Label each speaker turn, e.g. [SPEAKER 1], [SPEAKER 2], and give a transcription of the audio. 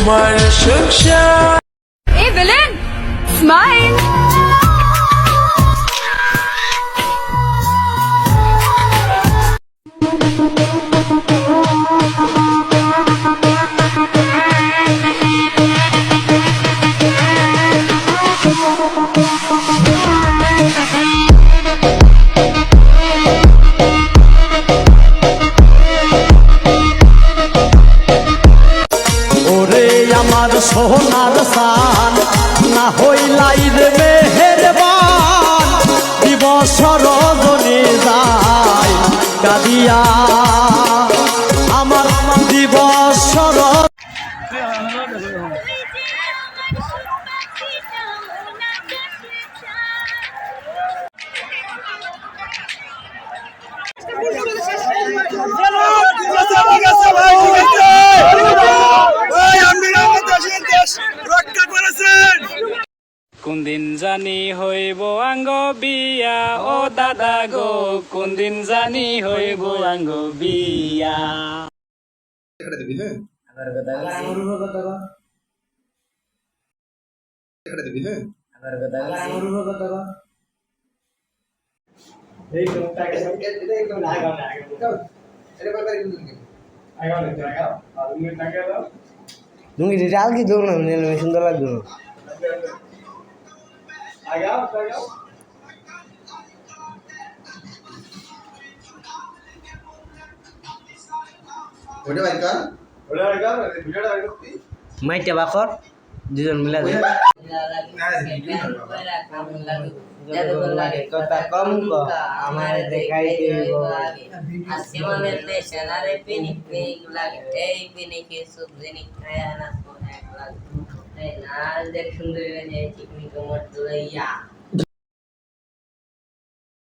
[SPEAKER 1] তোমার সংসার
[SPEAKER 2] Hey, villain! Smile!
[SPEAKER 3] ওরে আমার সোনার সান। না হইলাই রে মেহেরবান
[SPEAKER 4] কোন দিন জানি হইব আঙ্গ বিয়া? ও দাদা গো কোন দিন জানি হইব আঙ্গ বিয়া?
[SPEAKER 5] তুমি রিটাল কি দৌড় না নিলে সুন্দর লাগবে না। মাইটা বাকর দুজন মিলে দে কথা কম ক আমার দেখাই দিব
[SPEAKER 6] আসমানের দেশে নারে পিনিক পিনিক লাগে এই পিনিকে সুবজিনি খায়া না সোনা লাগে લાલ દેખ સુંદર ને ચીકની કમર દોરૈયા